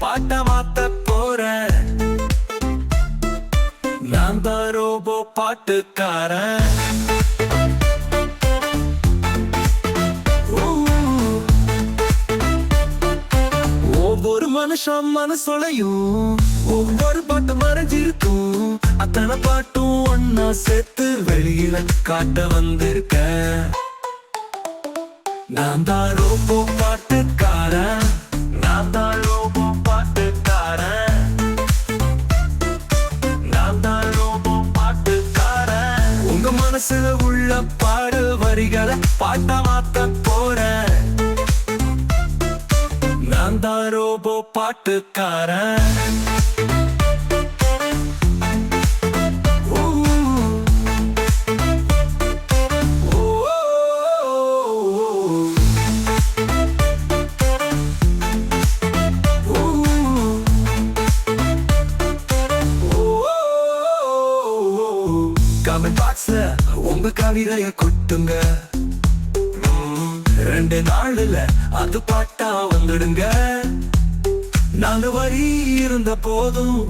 பாட்ட மாத்த போற நான் தான் ரோபோ பாட்டுக்காரன். ஒவ்வொரு மனுஷன் மனசொலையும் ஒவ்வொரு பாட்டு மறைஞ்சிருக்கும். அத்தனை பாட்டும் ஒன்னா சேர்த்து வெளியில காட்ட வந்திருக்க நான் தான் ரோபோ பாட்டுக்காரன் நான் தான் ரோபோ பாட்டுக்காரன் நான் தான் ரோபோ பாட்டுக்காரன் உங்க மனசுல உள்ள பாடு வரிகளை பாட்டா மாத்த போறேன் நான் தான் ரோபோ பாட்டுக்காரன் கமெண்ட் பாக்ஸ்ல உங்க கவிதைய கொட்டுங்க. ரெண்டு நாள்ல அது பாட்டா வந்துடுங்க. நாலு வரி இருந்த போதும்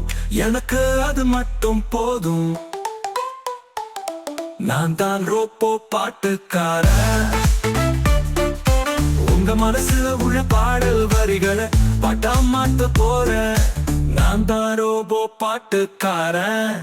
எனக்கு அது மட்டும் போதும். நான் தான் ரோப்போ பாட்டுக்கார உங்க மனசுல உள்ள பாடல் வரிகளை பாட்டா மாத்த போறேன். நான் தான் ரோபோ பாட்டுக்காரன்.